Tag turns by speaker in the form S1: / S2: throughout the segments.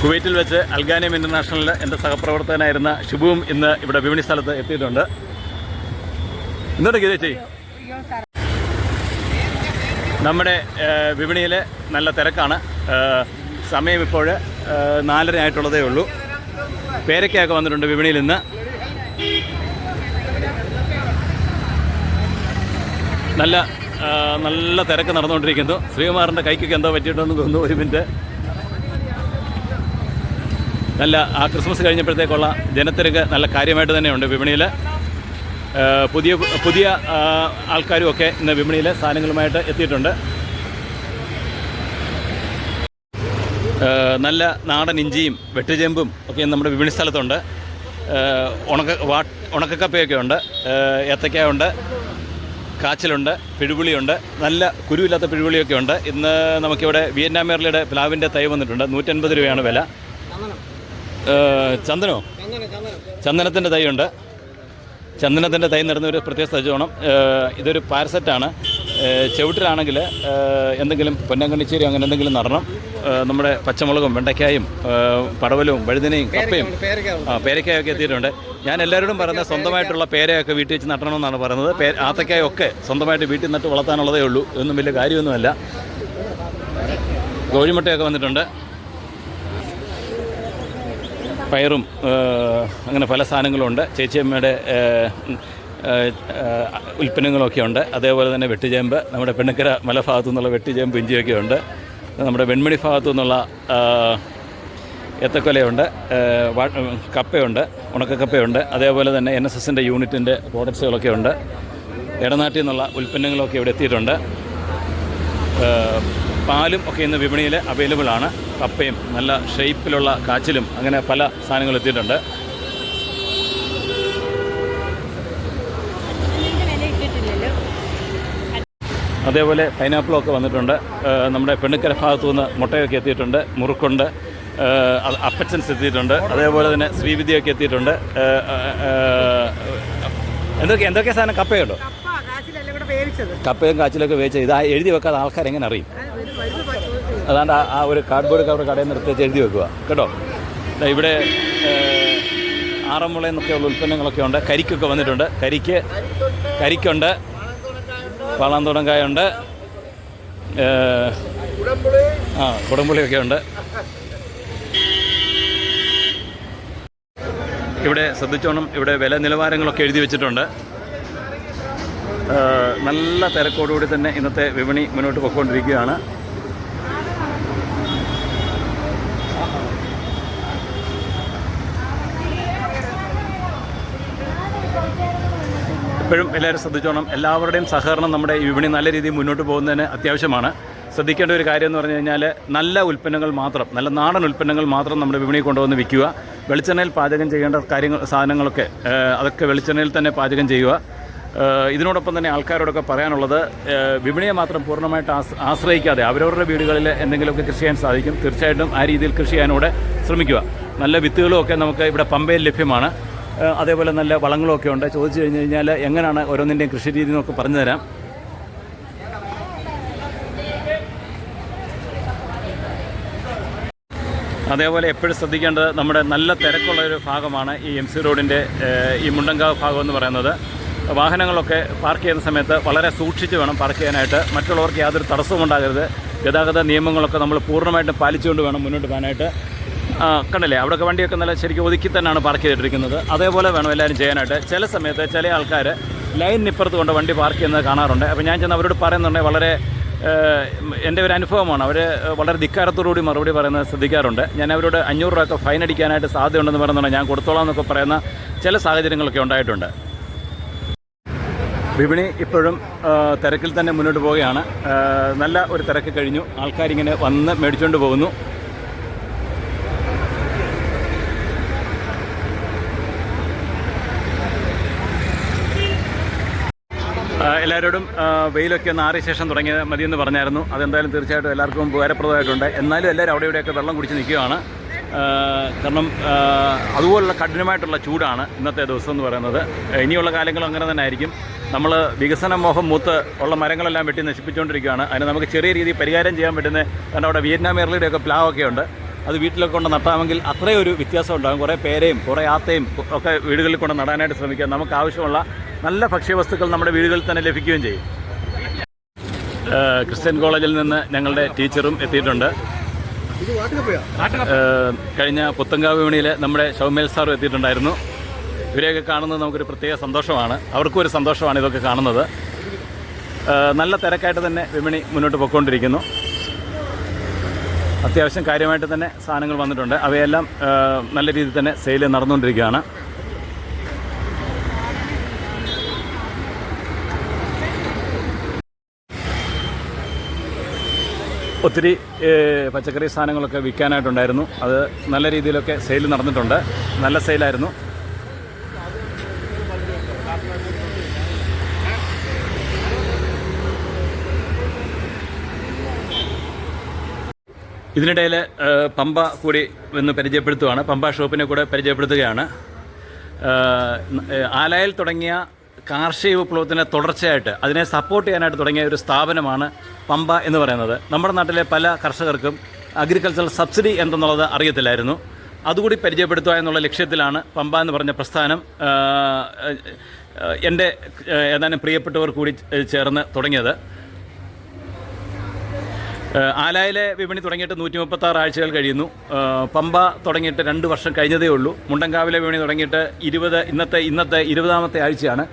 S1: കുവൈറ്റിൽ വെച്ച് അൽഗാനിയം ഇന്റർനാഷണലിൽ എന്റെ സഹപ്രവർത്തകനായിരുന്ന ഷിബുവും ഇന്ന് ഇവിടെ വിപണി സ്ഥലത്ത് എത്തിയിട്ടുണ്ട്. എന്തുണ്ട് ഗീതേച്ചി നമ്മുടെ ഏഹ്, വിപണിയിൽ നല്ല തിരക്കാണ്. സമയം ഇപ്പോൾ നാലര ആയിട്ടുള്ളതേ ഉള്ളൂ. പേരയ്ക്കൊക്കെ വന്നിട്ടുണ്ട് വിപണിയിൽ ഇന്ന്. നല്ല നല്ല തിരക്ക് നടന്നുകൊണ്ടിരിക്കുന്നു. ശ്രീകുമാറിന്റെ കൈക്കൊക്കെ എന്തോ പറ്റിയിട്ടുണ്ടെന്ന് തോന്നുന്നു ഒരു മിനിറ്റ്. നല്ല ആ ക്രിസ്മസ് കഴിഞ്ഞപ്പോഴത്തേക്കുള്ള ജനത്തിരക്ക് നല്ല കാര്യമായിട്ട് തന്നെയുണ്ട് വിപണിയിൽ. പുതിയ പുതിയ ആൾക്കാരും ഒക്കെ ഇന്ന് വിപണിയിൽ സാധനങ്ങളുമായിട്ട് എത്തിയിട്ടുണ്ട്. നല്ല നാടൻ ഇഞ്ചിയും വെട്ടുചേമ്പും ഒക്കെ നമ്മുടെ വിപണി സ്ഥലത്തുണ്ട്. ഉണക്ക വാ ഉണക്കക്കപ്പയൊക്കെ ഉണ്ട്. ഉണ്ട് കാച്ചിലുണ്ട് പിഴുപുളിയുണ്ട് നല്ല കുരുവില്ലാത്ത പിഴുപുളിയൊക്കെ ഉണ്ട്. ഇന്ന് നമുക്കിവിടെ വിയറ്റ്നാം പ്ലാവിന്റെ തൈ വന്നിട്ടുണ്ട്. നൂറ്റൻപത് രൂപയാണ് വില. ചന്ദനോ? ചന്ദനത്തിന്റെ തൈ ഉണ്ട് ചന്ദനത്തിന്റെ തൈ നടുന്ന ഒരു പ്രത്യേക സജ്ജമാണ് ഇതൊരു പാരസെറ്റാണ്. ചവിട്ടിലാണെങ്കിൽ എന്തെങ്കിലും പൊന്നങ്കണ്ണിച്ചേരി അങ്ങനെ എന്തെങ്കിലും നടണം. നമ്മുടെ പച്ചമുളകും വെണ്ടയ്ക്കായും പടവലും വഴുതനയും കപ്പയും ആ പേരയ്ക്കായൊക്കെ എത്തിയിട്ടുണ്ട്. ഞാൻ എല്ലാവരോടും പറയുന്നത് സ്വന്തമായിട്ടുള്ള പേരയൊക്കെ വീട്ടിൽ വെച്ച് നടണമെന്നാണ് പറയുന്നത് പേ ആത്തക്കായൊക്കെ സ്വന്തമായിട്ട് വീട്ടിൽ നട്ട് വളർത്താനുള്ളതേ ഉള്ളൂ. ഇതൊന്നും വലിയ കാര്യമൊന്നുമല്ല. കോഴിമുട്ടയൊക്കെ വന്നിട്ടുണ്ട്. പയറും അങ്ങനെ പല സാധനങ്ങളുണ്ട്. ചേച്ചിയമ്മയുടെ ഉൽപ്പന്നങ്ങളൊക്കെ ഉണ്ട്. അതേപോലെ തന്നെ വെട്ടുചേമ്പ് നമ്മുടെ പെണ്ണക്കര മല ഭാഗത്തു നിന്നുള്ള വെട്ടുചേമ്പ് ഇഞ്ചിയൊക്കെ ഉണ്ട്. നമ്മുടെ വെൺമണി ഭാഗത്തു നിന്നുള്ള ഏത്തക്കൊലയുണ്ട്. കപ്പയുണ്ട് ഉണക്കക്കപ്പയുണ്ട്. അതേപോലെ തന്നെ എൻ എസ് എസിന്റെ യൂണിറ്റിന്റെ പ്രോഡക്ട്സുകളൊക്കെ ഉണ്ട്. ഇടനാട്ടിൽ നിന്നുള്ള ഉൽപ്പന്നങ്ങളൊക്കെ ഇവിടെ എത്തിയിട്ടുണ്ട്. പാലും ഒക്കെ ഇന്ന് വിപണിയിൽ അവൈലബിൾ ആണ്. കപ്പയും നല്ല ഷേപ്പിലുള്ള കാച്ചിലും അങ്ങനെ പല സാധനങ്ങൾ എത്തിയിട്ടുണ്ട്. അതേപോലെ പൈനാപ്പിളൊക്കെ വന്നിട്ടുണ്ട്. നമ്മുടെ പെണ്ണുക്കര ഭാഗത്തു നിന്ന് മുട്ടയൊക്കെ എത്തിയിട്ടുണ്ട്. മുറുക്കുണ്ട്. അപ്പച്ചൻസ് എത്തിയിട്ടുണ്ട്. അതേപോലെ തന്നെ ശ്രീവിദ്യയൊക്കെ എത്തിയിട്ടുണ്ട്. എന്തൊക്കെ എന്തൊക്കെ സാധനം? കപ്പയുണ്ടോ? കപ്പയും കാച്ചിലൊക്കെ വേവിച്ചത്. ഇത് എഴുതി വെക്കാതെ ആൾക്കാരെങ്ങനെ അറിയും? അതാണ്ട് ആ- ഒരു കാർഡ്ബോർഡ് കവർ കടയിൽ നിന്ന് എഴുതി വെക്കുക. കേട്ടോ? ഇവിടെ ഏഹ്, ആറന്മുള എന്നൊക്കെയുള്ള ഉൽപ്പന്നങ്ങളൊക്കെ ഉണ്ട്. കരിക്കൊക്കെ വന്നിട്ടുണ്ട്. കരിക്ക് കരിക്കുണ്ട്. വളംതുടങ്കായുണ്ട് ഏഹ്, ആ കുടംപുളിയൊക്കെ ഉണ്ട്. ഇവിടെ ശ്രദ്ധിച്ചോണം ഇവിടെ വില നിലവാരങ്ങളൊക്കെ എഴുതി വെച്ചിട്ടുണ്ട്. നല്ല തിരക്കോടുകൂടി തന്നെ ഇന്നത്തെ വിപണി മുന്നോട്ട് പോയിക്കൊണ്ടിരിക്കുകയാണ് എപ്പോഴും എല്ലാവരും ശ്രദ്ധിച്ചോണം. എല്ലാവരുടെയും സഹകരണം നമ്മുടെ ഈ വിപണി നല്ല രീതിയിൽ മുന്നോട്ട് പോകുന്നതിന് അത്യാവശ്യമാണ്. ശ്രദ്ധിക്കേണ്ട ഒരു കാര്യം എന്ന് പറഞ്ഞു കഴിഞ്ഞാൽ നല്ല ഉൽപ്പന്നങ്ങൾ മാത്രം നല്ല നാടൻ ഉൽപ്പന്നങ്ങൾ മാത്രം നമ്മുടെ വിപണിയിൽ കൊണ്ടുവന്ന് വിൽക്കുക. വെളിച്ചെണ്ണയിൽ പാചകം ചെയ്യേണ്ട കാര്യങ്ങൾ സാധനങ്ങളൊക്കെ അതൊക്കെ വെളിച്ചെണ്ണയിൽ തന്നെ പാചകം ചെയ്യുക. ഇതിനോടൊപ്പം തന്നെ ആൾക്കാരോടൊക്കെ പറയാനുള്ളത് വിപണിയെ മാത്രം പൂർണമായിട്ട് ആശ്രയിക്കാതെ അവരവരുടെ വീടുകളിൽ എന്തെങ്കിലുമൊക്കെ കൃഷി ചെയ്യാൻ സാധിക്കും. തീർച്ചയായിട്ടും ആ രീതിയിൽ കൃഷി ചെയ്യാനൂടെ ശ്രമിക്കുക. നല്ല വിത്തുകളും ഒക്കെ നമുക്ക് ഇവിടെ പമ്പയിൽ ലഭ്യമാണ്. അതേപോലെ നല്ല വളങ്ങളൊക്കെ ഉണ്ട്. ചോദിച്ചു കഴിഞ്ഞ് കഴിഞ്ഞാൽ എങ്ങനെയാണ് ഓരോന്നിന്റെയും കൃഷി രീതി എന്നൊക്കെ പറഞ്ഞു തരാം. അതേപോലെ എപ്പോഴും ശ്രദ്ധിക്കേണ്ടത് നമ്മുടെ നല്ല തിരക്കുള്ള ഒരു ഭാഗമാണ് ഈ എം സി റോഡിന്റെ ഈ മുണ്ടങ്കാവ് ഭാഗം എന്ന് പറയുന്നത്. വാഹനങ്ങളൊക്കെ പാർക്ക് ചെയ്യുന്ന സമയത്ത് വളരെ സൂക്ഷിച്ച് വേണം പാർക്ക് ചെയ്യാനായിട്ട്. മറ്റുള്ളവർക്ക് യാതൊരു തടസ്സവും ഉണ്ടാകരുത്. ഗതാഗത നിയമങ്ങളൊക്കെ നമ്മൾ പൂർണമായിട്ടും പാലിച്ചുകൊണ്ട് വേണം മുന്നോട്ട് പോകാനായിട്ട്. കണ്ടില്ലേ? അവിടെയൊക്കെ വണ്ടിയൊക്കെ നല്ല ശരിക്കും ഒതുക്കി തന്നെയാണ് പാർക്ക് ചെയ്തിട്ടിരിക്കുന്നത്. അതേപോലെ വേണം എല്ലാവരും ചെയ്യാനായിട്ട്. ചില സമയത്ത് ചില ആൾക്കാർ ലൈനിനിപ്പുറത്ത് കൊണ്ട് വണ്ടി പാർക്ക് ചെയ്യുന്നത് കാണാറുണ്ട്. അപ്പോൾ ഞാൻ ചെന്ന് അവരോട് പറയുന്നുണ്ടെങ്കിൽ വളരെ എന്റെ ഒരു അനുഭവമാണ്. അവർ വളരെ ധിക്കാരത്തോടുകൂടി മറുപടി പറയുന്നത് ശ്രദ്ധിക്കാറുണ്ട്. ഞാൻ അവരോട് അഞ്ഞൂറ് രൂപയൊക്കെ ഫൈൻ അടിക്കാനായിട്ട് സാധ്യതയുണ്ടെന്ന് പറയുന്നുണ്ട് ഞാൻ കൊടുത്തോളാം എന്നൊക്കെ പറയുന്ന ചില സാഹചര്യങ്ങളൊക്കെ ഉണ്ടായിട്ടുണ്ട്. വിപണി ഇപ്പോഴും തിരക്കിൽ തന്നെ മുന്നോട്ട് പോവുകയാണ്. നല്ല ഒരു തിരക്ക് കഴിഞ്ഞു. ആൾക്കാരിങ്ങനെ വന്ന് മേടിച്ചുകൊണ്ട് പോകുന്നു. എല്ലാവരോടും വെയിലൊക്കെ ഒന്ന് ആറിയ ശേഷം തുടങ്ങിയ മതിയെന്ന് പറഞ്ഞായിരുന്നു. അതെന്തായാലും തീർച്ചയായിട്ടും എല്ലാവർക്കും ഉപകാരപ്രദമായിട്ടുണ്ട്. എന്നാലും എല്ലാവരും അവിടെ ഇവിടെയൊക്കെ വെള്ളം കുടിച്ച് നിൽക്കുകയാണ്. കാരണം അതുപോലുള്ള കഠിനമായിട്ടുള്ള ചൂടാണ് ഇന്നത്തെ ദിവസം എന്ന് പറയുന്നത്. ഇനിയുള്ള കാലങ്ങളും അങ്ങനെ തന്നെ ആയിരിക്കും. നമ്മൾ വികസന മോഹം മൂത്ത് ഉള്ള മരങ്ങളെല്ലാം വെട്ടി നശിപ്പിച്ചുകൊണ്ടിരിക്കുകയാണ്. അതിന് നമുക്ക് ചെറിയ രീതിയിൽ പരിഹാരം ചെയ്യാൻ പറ്റുന്ന കാരണം അവിടെ വിയറ്റ്നാം ഒക്കെ പ്ലാവൊക്കെ ഉണ്ട്. അത് വീട്ടിലൊക്കെ കൊണ്ട് നട്ടാമെങ്കിൽ അത്രയും ഒരു വ്യത്യാസം ഉണ്ടാകും. കുറേ പേരയും കുറേ ആത്തയും ഒക്കെ വീടുകളിൽ കൊണ്ട് നടാനായിട്ട് ശ്രമിക്കുക നമുക്ക് ആവശ്യമുള്ള നല്ല ഭക്ഷ്യവസ്തുക്കൾ നമ്മുടെ വീടുകളിൽ തന്നെ ലഭിക്കുകയും ചെയ്യും. ക്രിസ്ത്യൻ കോളേജിൽ നിന്ന് ഞങ്ങളുടെ ടീച്ചറും എത്തിയിട്ടുണ്ട്. കഴിഞ്ഞ പുത്തങ്കാവ് വിപണിയിൽ നമ്മുടെ ഷൗമേൽ സാറും എത്തിയിട്ടുണ്ടായിരുന്നു. ഇവരെയൊക്കെ കാണുന്നത് നമുക്കൊരു പ്രത്യേക സന്തോഷമാണ്. അവർക്കും ഒരു സന്തോഷമാണ് ഇതൊക്കെ കാണുന്നത്. നല്ല തിരക്കായിട്ട് തന്നെ വിപണി മുന്നോട്ട് പോയിക്കൊണ്ടിരിക്കുന്നു. അത്യാവശ്യം കാര്യമായിട്ട് തന്നെ സാധനങ്ങൾ വന്നിട്ടുണ്ട്. അവയെല്ലാം നല്ല രീതിയിൽ തന്നെ സെയിൽ നടന്നുകൊണ്ടിരിക്കുകയാണ്. ഒത്തിരി പച്ചക്കറി സാധനങ്ങളൊക്കെ വിൽക്കാനായിട്ടുണ്ടായിരുന്നു. അത് നല്ല രീതിയിലൊക്കെ സെയിൽ നടന്നിട്ടുണ്ട്. നല്ല സെയിലായിരുന്നു ഇതിനിടയിൽ പമ്പ കൂടി ഒന്ന് പരിചയപ്പെടുത്തുകയാണ് പമ്പ ഷോപ്പിനെ കൂടെ പരിചയപ്പെടുത്തുകയാണ്. ആലായിൽ തുടങ്ങിയ കാർഷിക വിപ്ലവത്തിന്റെ തുടർച്ചയായിട്ട് അതിനെ സപ്പോർട്ട് ചെയ്യാനായിട്ട് തുടങ്ങിയ ഒരു സ്ഥാപനമാണ് പമ്പ എന്ന് പറയുന്നത്. നമ്മുടെ നാട്ടിലെ പല കർഷകർക്കും അഗ്രികൾച്ചറൽ സബ്സിഡി എന്തെന്നുള്ളത് അറിയത്തില്ലായിരുന്നു. അതുകൂടി പരിചയപ്പെടുത്തുക എന്നുള്ള ലക്ഷ്യത്തിലാണ് പമ്പ എന്ന് പറഞ്ഞ പ്രസ്ഥാനം എന്റെ ഏതാനും പ്രിയപ്പെട്ടവർ കൂടി ചേർന്ന് തുടങ്ങിയത്. ആലായിലെ വിപണി തുടങ്ങിയിട്ട് നൂറ്റി മുപ്പത്താറ് ആഴ്ചകൾ കഴിയുന്നു. പമ്പ തുടങ്ങിയിട്ട് രണ്ട് വർഷം കഴിഞ്ഞതേ ഉള്ളൂ. മുണ്ടങ്കാവിലെ വിപണി തുടങ്ങിയിട്ട് ഇരുപത് ഇന്നത്തെ ഇന്നത്തെ ഇരുപതാമത്തെ ആഴ്ചയാണ്.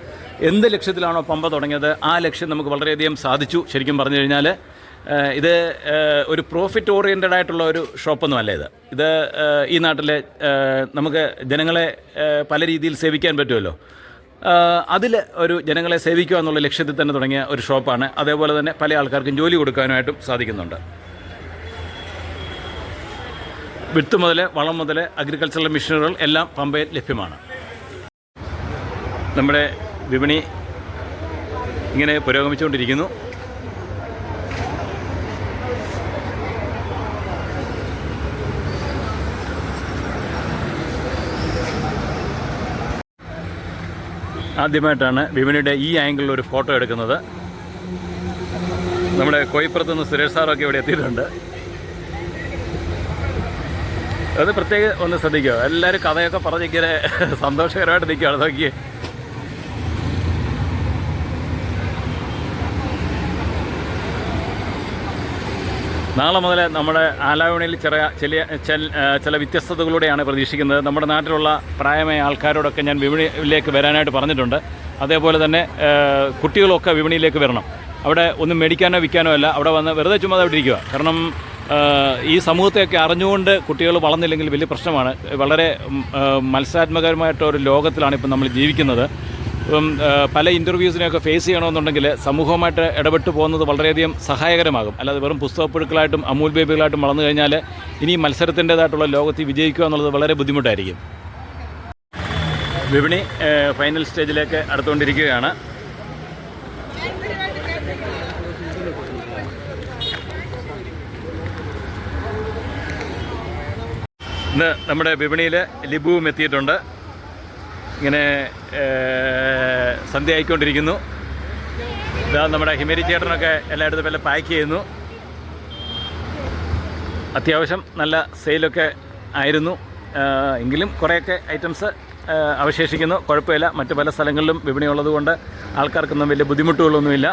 S1: എന്ത് ലക്ഷ്യത്തിലാണോ പമ്പ തുടങ്ങിയത് ആ ലക്ഷ്യം നമുക്ക് വളരെയധികം സാധിച്ചു. ശരിക്കും പറഞ്ഞു കഴിഞ്ഞാൽ ഇത് ഒരു പ്രോഫിറ്റ് ഓറിയന്റഡ് ആയിട്ടുള്ള ഒരു ഷോപ്പൊന്നും അല്ല ഇത് ഇത് ഈ നാട്ടിലെ നമുക്ക് ജനങ്ങളെ പല രീതിയിൽ സേവിക്കാൻ പറ്റുമല്ലോ. അതിൽ ഒരു ജനങ്ങളെ സേവിക്കുക എന്നുള്ള ലക്ഷ്യത്തിൽ തന്നെ തുടങ്ങിയ ഒരു ഷോപ്പാണ്. അതേപോലെ തന്നെ പല ആൾക്കാർക്കും ജോലി കൊടുക്കാനായിട്ടും സാധിക്കുന്നുണ്ട്. വിത്ത് മുതൽ വളം മുതൽ അഗ്രികൾച്ചറൽ മെഷീനുകൾ എല്ലാം പമ്പയിൽ ലഭ്യമാണ്. നമ്മുടെ വിപണി ഇങ്ങനെ പുരോഗമിച്ചുകൊണ്ടിരിക്കുന്നു. ആദ്യമായിട്ടാണ് വിപണിയുടെ ഈ ആംഗിളിൽ ഒരു ഫോട്ടോ എടുക്കുന്നത്. നമ്മുടെ കോയിപ്പുറത്ത് നിന്ന് സുരേഷ് സാറൊക്കെ ഇവിടെ എത്തിയിട്ടുണ്ട്. അത് പ്രത്യേകം ഒന്ന് ശ്രദ്ധിക്കുക. എല്ലാവരും കഥയൊക്കെ പറഞ്ഞിങ്ങനെ സന്തോഷകരമായിട്ട് നിൽക്കുകയാണ്. നോക്കിയേ. നാളെ മുതൽ നമ്മുടെ ആലാവണിയിൽ ചെറിയ ചില ചില വ്യത്യസ്തതകളൂടെയാണ് പ്രതീക്ഷിക്കുന്നത്. നമ്മുടെ നാട്ടിലുള്ള പ്രായമായ ആൾക്കാരോടൊക്കെ ഞാൻ വിപണിയിലേക്ക് വരാനായിട്ട് പറഞ്ഞിട്ടുണ്ട്. അതേപോലെ തന്നെ കുട്ടികളൊക്കെ വിപണിയിലേക്ക് വരണം. അവിടെ ഒന്നും മേടിക്കാനോ വിൽക്കാനോ അല്ല. അവിടെ വന്ന് വെറുതെ ചുമ്മാതെ അവിടെ ഇരിക്കുക കാരണം ഈ സമൂഹത്തെയൊക്കെ അറിഞ്ഞുകൊണ്ട് കുട്ടികൾ വളർന്നില്ലെങ്കിൽ വലിയ പ്രശ്നമാണ്. വളരെ മത്സരാത്മകരമായിട്ടൊരു ലോകത്തിലാണ് ഇപ്പം നമ്മൾ ജീവിക്കുന്നത്. ഇപ്പം പല ഇന്റർവ്യൂസിനെയൊക്കെ ഫേസ് ചെയ്യണമെന്നുണ്ടെങ്കിൽ സമൂഹവുമായിട്ട് ഇടപെട്ട് പോകുന്നത് വളരെയധികം സഹായകരമാകും. അല്ലാതെ വെറും പുസ്തകപ്പുഴുക്കളായിട്ടും അമൂൽ ബേബികളായിട്ടും വളർന്നു കഴിഞ്ഞാൽ ഇനി മത്സരത്തിന്റെതായിട്ടുള്ള ലോകത്തിൽ വിജയിക്കുക എന്നുള്ളത് വളരെ ബുദ്ധിമുട്ടായിരിക്കും. വിപണി ഫൈനൽ സ്റ്റേജിലേക്ക് അടുത്തുകൊണ്ടിരിക്കുകയാണ്. ഇന്ന് നമ്മുടെ വിപണിയിൽ ലിബുവും എത്തിയിട്ടുണ്ട്. ഇങ്ങനെ സന്ധ്യയായിക്കൊണ്ടിരിക്കുന്നു. ഇതാ നമ്മുടെ ഹിമേരി ചേട്ടനൊക്കെ എല്ലായിടത്തും വല്ല പാക്ക് ചെയ്യുന്നു. അത്യാവശ്യം നല്ല സെയിലൊക്കെ ആയിരുന്നു. എങ്കിലും കുറേയൊക്കെ ഐറ്റംസ് അവശേഷിക്കുന്നു. കുഴപ്പമില്ല. മറ്റു പല സ്ഥലങ്ങളിലും വിപണി ഉള്ളതുകൊണ്ട് ആൾക്കാർക്കൊന്നും വലിയ ബുദ്ധിമുട്ടുകളൊന്നുമില്ല.